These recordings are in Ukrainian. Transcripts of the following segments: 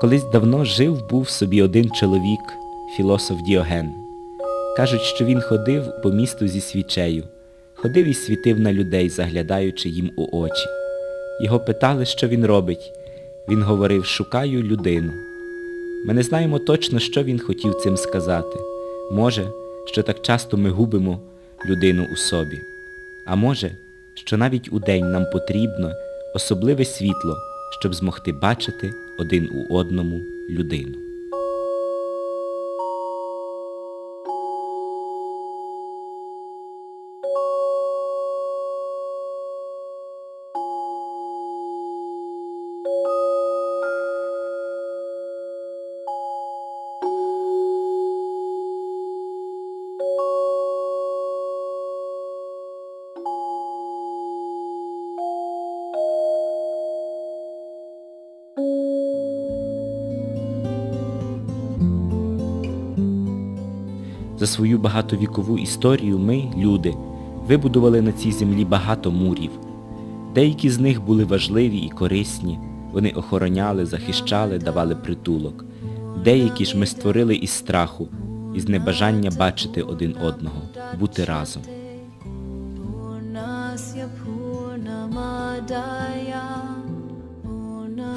Колись давно жив був собі один чоловік, філософ Діоген. Кажуть, що він ходив по місту зі свічею, ходив і світив на людей, заглядаючи їм у очі. Його питали, що він робить. Він говорив, шукаю людину. Ми не знаємо точно, що він хотів цим сказати. Може, що так часто ми губимо людину у собі. А може, що навіть у день нам потрібно особливе світло, щоб змогти бачити один у одному людину. Свою багатовікову історію ми, люди, вибудували на цій землі багато мурів. Деякі з них були важливі і корисні, вони охороняли, захищали, давали притулок. Деякі ж ми створили із страху, із небажання бачити один одного, бути разом.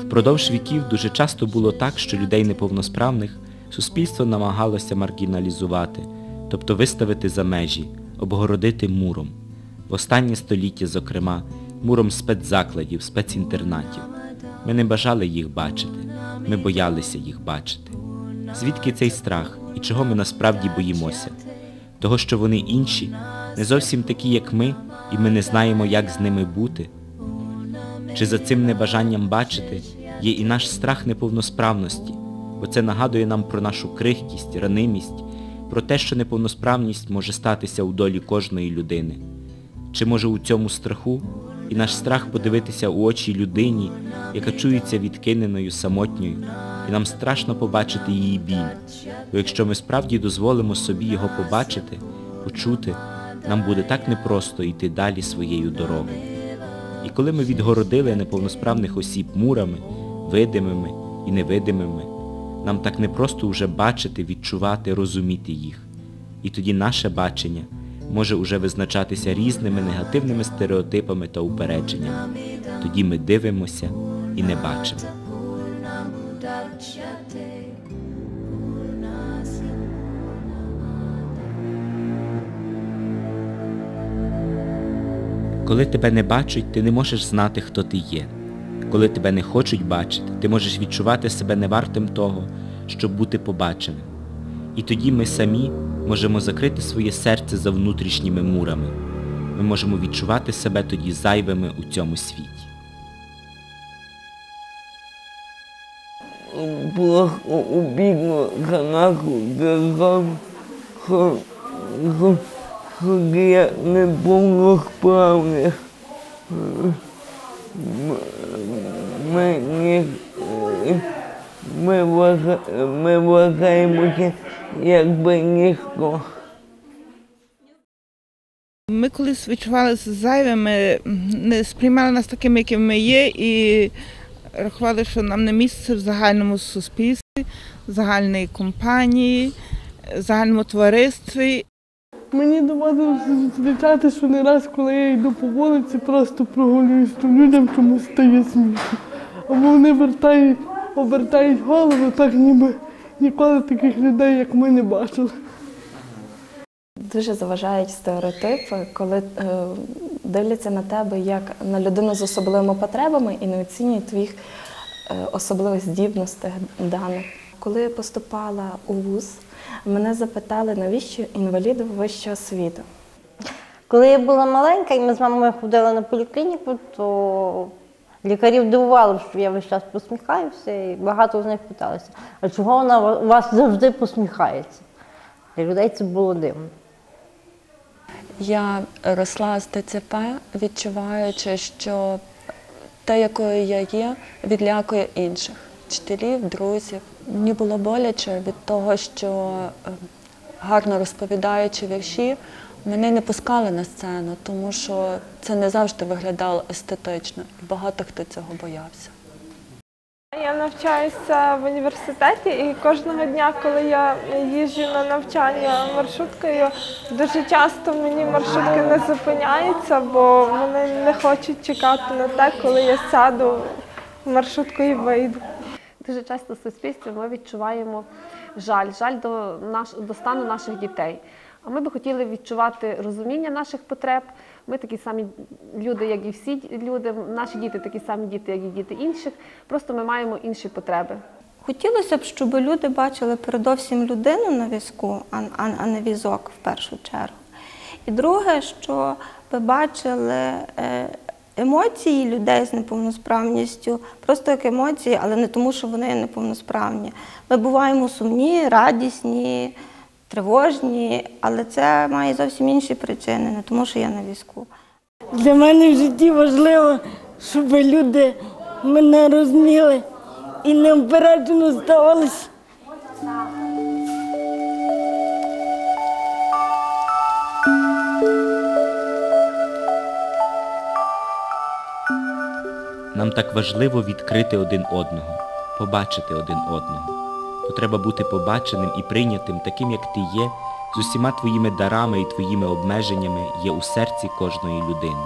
Впродовж віків дуже часто було так, що людей неповносправних суспільство намагалося маргіналізувати, тобто виставити за межі, обгородити муром. В останнє століття, зокрема, муром спецзакладів, спецінтернатів. Ми не бажали їх бачити, ми боялися їх бачити. Звідки цей страх і чого ми насправді боїмося? Того, що вони інші, не зовсім такі, як ми, і ми не знаємо, як з ними бути? Чи за цим небажанням бачити є і наш страх неповносправності, бо це нагадує нам про нашу крихкість, ранимість, про те, що неповносправність може статися у долі кожної людини. Чи може у цьому страху і наш страх подивитися у очі людині, яка чується відкиненою, самотньою, і нам страшно побачити її біль, бо якщо ми справді дозволимо собі його побачити, почути, нам буде так непросто йти далі своєю дорогою. І коли ми відгородили неповносправних осіб мурами, видимими і невидимими, нам так непросто уже бачити, відчувати, розуміти їх. І тоді наше бачення може уже визначатися різними негативними стереотипами та упередженнями. Тоді ми дивимося і не бачимо. Коли тебе не бачать, ти не можеш знати, хто ти є. Коли тебе не хочуть бачити, ти можеш відчувати себе невартим того, щоб бути побаченим. І тоді ми самі можемо закрити своє серце за внутрішніми мурами. Ми можемо відчувати себе тоді зайвими у цьому світі. плохо убігла канаку держав, що я не повносправний. Мені ми, вважа- ми вважаємося якби ніхто. Ми колись відчувалися зайвими, не сприймали нас такими, якими ми є, і рахували, що нам не місце в загальному суспільстві, загальній компанії, в загальному товаристві. Мені доводилося зустрічати, що не раз, коли я йду по вулиці, просто прогулююсь, то людям чомусь стає смішно. Або вони вертають, обертають голову, так ніби ніколи таких людей, як ми, не бачили. Дуже заважають стереотипи, коли е, дивляться на тебе як на людину з особливими потребами і не оцінюють твоїх е, особливих здібностей даних. Коли я поступала у вуз, мене запитали, навіщо інваліду вищого освіту. Коли я була маленька і ми з мамою ходили на поліклініку, то лікарів дивувало, що я весь час посміхаюся, і багато з них питалися, а чого вона у вас завжди посміхається? Для людей це було дивно. Я росла з ДЦП, відчуваючи, що те, якою я є, відлякує інших вчителів, друзів. Мені було боляче від того, що е, гарно розповідаючи вірші, мене не пускали на сцену, тому що це не завжди виглядало естетично, і багато хто цього боявся. Я навчаюся в університеті, і кожного дня, коли я їжджу на навчання маршруткою, дуже часто мені маршрутки не зупиняються, бо вони не хочуть чекати на те, коли я сяду в маршрутку і вийду. Дуже часто в суспільстві ми відчуваємо жаль, жаль до, наш, до стану наших дітей. А ми би хотіли відчувати розуміння наших потреб. Ми такі самі люди, як і всі люди. Наші діти такі самі діти, як і діти інших. Просто ми маємо інші потреби. Хотілося б, щоб люди бачили передовсім людину на візку, а, не візок в першу чергу. І друге, що ви бачили е, емоції людей з неповносправністю, просто як емоції, але не тому, що вони неповносправні. Ми буваємо сумні, радісні, тривожні, але це має зовсім інші причини, не тому, що я на візку. Для мене в житті важливо, щоб люди мене розуміли і необережно ставилися. Нам так важливо відкрити один одного, побачити один одного. То треба бути побаченим і прийнятим таким, як ти є, з усіма твоїми дарами і твоїми обмеженнями є у серці кожної людини.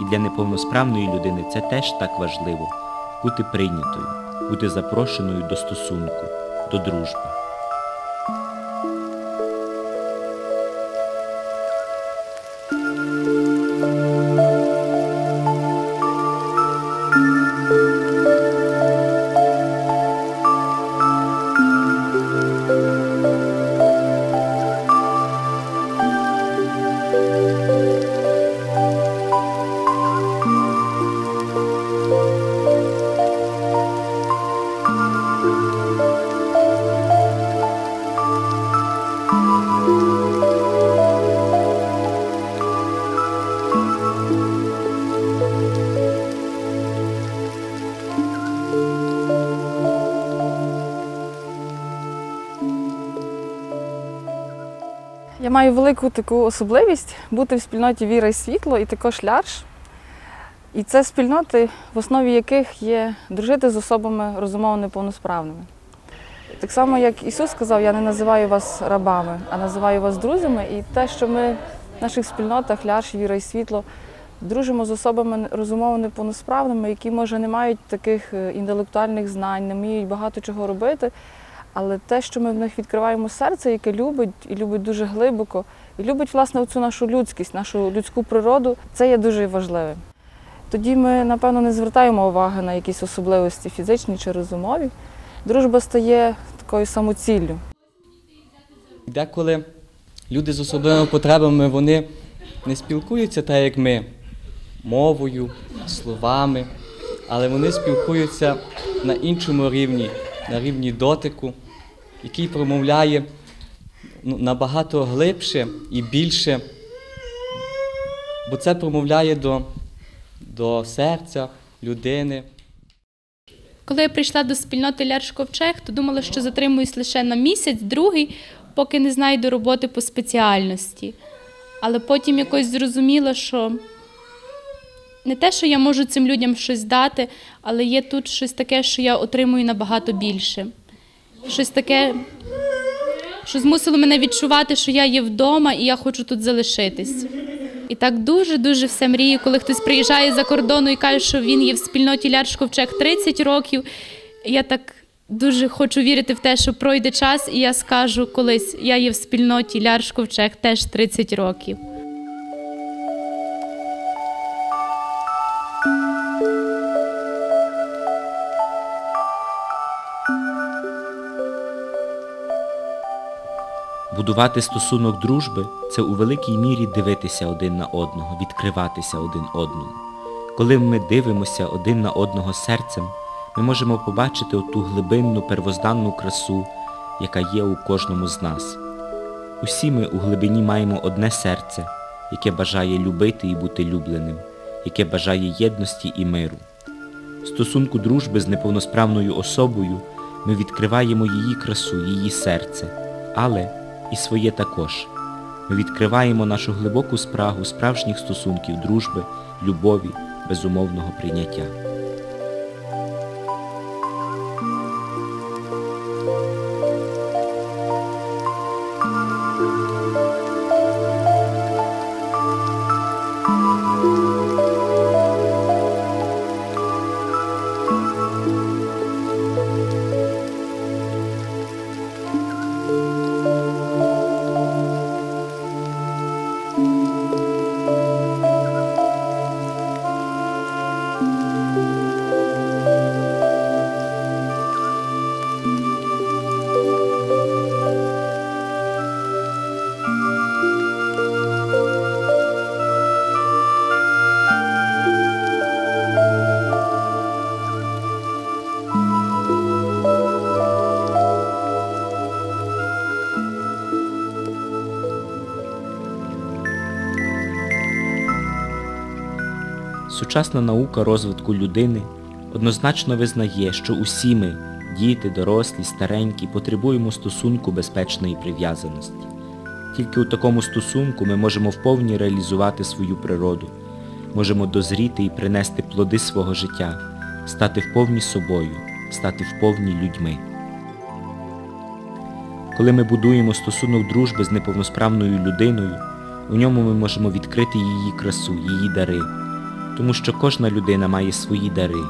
І для неповносправної людини це теж так важливо бути прийнятою, бути запрошеною до стосунку, до дружби. Маю велику таку особливість бути в спільноті Віра і світло і також Лярш. І це спільноти, в основі яких є дружити з особами розумово неповносправними. Так само, як Ісус сказав, я не називаю вас рабами, а називаю вас друзями. І те, що ми в наших спільнотах Лярш, Віра і світло дружимо з особами розумово неповносправними, які, може, не мають таких е, інтелектуальних знань, не вміють багато чого робити. Але те, що ми в них відкриваємо серце, яке любить і любить дуже глибоко, і любить власне цю нашу людськість, нашу людську природу, це є дуже важливим. Тоді ми, напевно, не звертаємо уваги на якісь особливості фізичні чи розумові. Дружба стає такою самоціллю. Деколи люди з особливими потребами вони не спілкуються так, як ми, мовою, словами, але вони спілкуються на іншому рівні, на рівні дотику, який промовляє ну, набагато глибше і більше, бо це промовляє до, до серця людини. Коли я прийшла до спільноти Ляр Ковчег, то думала, що затримуюсь лише на місяць, другий, поки не знайду роботи по спеціальності. Але потім якось зрозуміла, що не те, що я можу цим людям щось дати, але є тут щось таке, що я отримую набагато більше. Щось таке, що змусило мене відчувати, що я є вдома і я хочу тут залишитись. І так дуже-дуже все мрію, коли хтось приїжджає за кордону і каже, що він є в спільноті Ляр Ковчег 30 років. Я так дуже хочу вірити в те, що пройде час, і я скажу колись, я є в спільноті Ляр Ковчег теж 30 років. Будувати стосунок дружби це у великій мірі дивитися один на одного, відкриватися один одному. Коли ми дивимося один на одного серцем, ми можемо побачити оту глибинну первозданну красу, яка є у кожному з нас. Усі ми у глибині маємо одне серце, яке бажає любити і бути любленим, яке бажає єдності і миру. В стосунку дружби з неповносправною особою ми відкриваємо її красу, її серце, але і своє також. Ми відкриваємо нашу глибоку спрагу справжніх стосунків дружби, любові, безумовного прийняття. Сучасна наука розвитку людини однозначно визнає, що усі ми, діти, дорослі, старенькі, потребуємо стосунку безпечної прив'язаності. Тільки у такому стосунку ми можемо вповні реалізувати свою природу, можемо дозріти і принести плоди свого життя, стати вповні собою, стати вповні людьми. Коли ми будуємо стосунок дружби з неповносправною людиною, у ньому ми можемо відкрити її красу, її дари, тому що кожна людина має свої дари,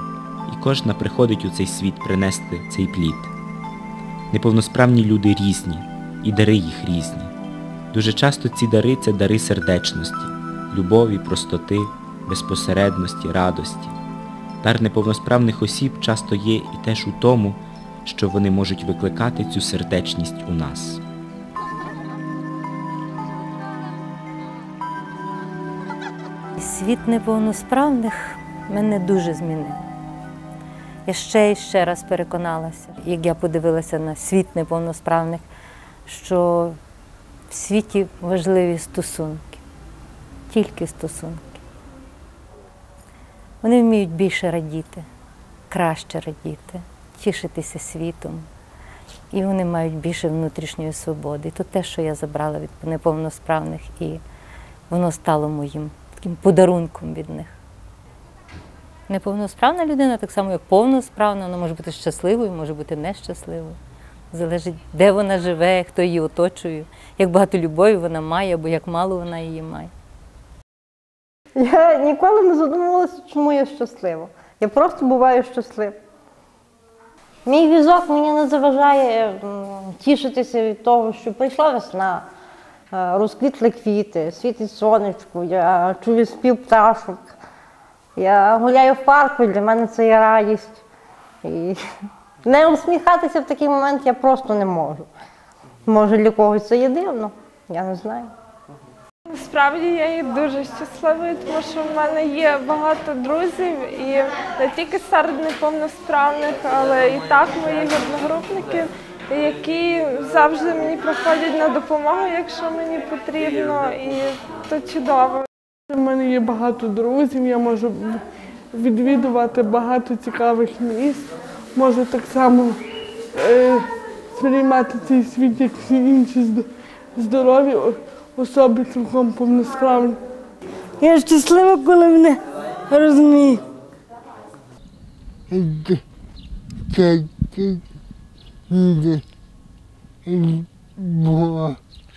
і кожна приходить у цей світ принести цей плід. Неповносправні люди різні, і дари їх різні. Дуже часто ці дари це дари сердечності, любові, простоти, безпосередності, радості. Дар неповносправних осіб часто є і теж у тому, що вони можуть викликати цю сердечність у нас. Світ неповносправних мене дуже змінив. Я ще і ще раз переконалася, як я подивилася на світ неповносправних, що в світі важливі стосунки, тільки стосунки. Вони вміють більше радіти, краще радіти, тішитися світом. І вони мають більше внутрішньої свободи. І то те, що я забрала від неповносправних, і воно стало моїм таким подарунком від них. Неповносправна людина, так само як повносправна, вона може бути щасливою, може бути нещасливою. Залежить, де вона живе, хто її оточує, як багато любові вона має, або як мало вона її має. Я ніколи не задумувалася, чому я щаслива. Я просто буваю щаслива. Мій візок мені не заважає тішитися від того, що прийшла весна, розквітли квіти, світить сонечко, я чую спів пташок. Я гуляю в парку, для мене це є радість. І не усміхатися в такий момент я просто не можу. Може, для когось це є дивно, я не знаю. Насправді я є дуже щасливою, тому що в мене є багато друзів і не тільки серед неповносправних, але і так мої одногрупники, які завжди мені приходять на допомогу, якщо мені потрібно, і то чудово. У мене є багато друзів, я можу відвідувати багато цікавих місць, можу так само е, сприймати цей світ, як всі інші здорові особи цілком повносправні. Я щаслива, коли мене розуміють.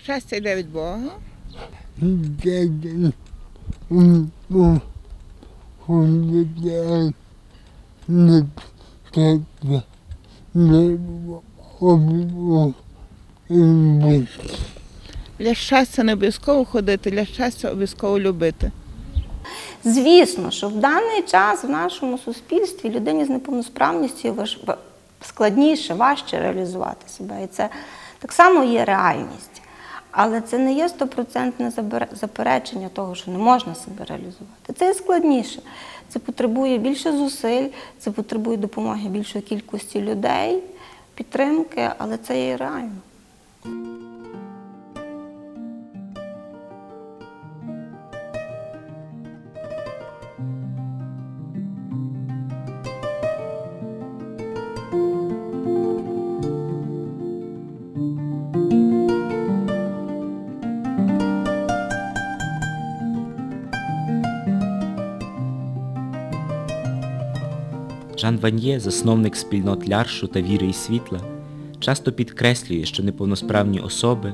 Щастя йде від Бога. Для щастя не обов'язково ходити, для щастя обов'язково любити. Звісно, що в даний час в нашому суспільстві людині з неповносправністю складніше, важче реалізувати себе. І це так само є реальність. Але це не є стопроцентне заперечення того, що не можна себе реалізувати. Це є складніше. Це потребує більше зусиль, це потребує допомоги більшої кількості людей, підтримки, але це є реально. Жан Ваньє, засновник спільнот Ляршу та віри і світла, часто підкреслює, що неповносправні особи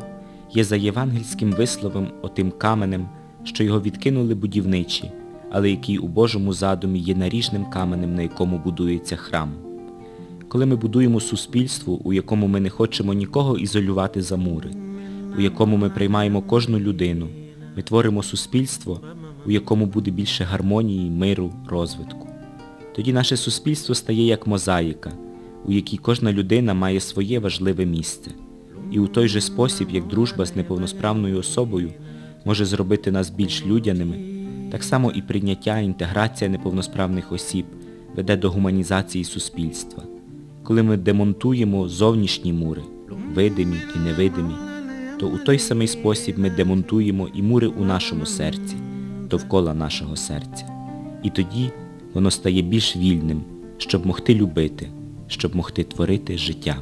є за євангельським висловом отим каменем, що його відкинули будівничі, але який у Божому задумі є наріжним каменем, на якому будується храм. Коли ми будуємо суспільство, у якому ми не хочемо нікого ізолювати за мури, у якому ми приймаємо кожну людину, ми творимо суспільство, у якому буде більше гармонії, миру, розвитку. Тоді наше суспільство стає як мозаїка, у якій кожна людина має своє важливе місце. І у той же спосіб, як дружба з неповносправною особою може зробити нас більш людяними, так само і прийняття, інтеграція неповносправних осіб веде до гуманізації суспільства. Коли ми демонтуємо зовнішні мури, видимі і невидимі, то у той самий спосіб ми демонтуємо і мури у нашому серці, довкола нашого серця. І тоді воно стає більш вільним, щоб могти любити, щоб могти творити життя.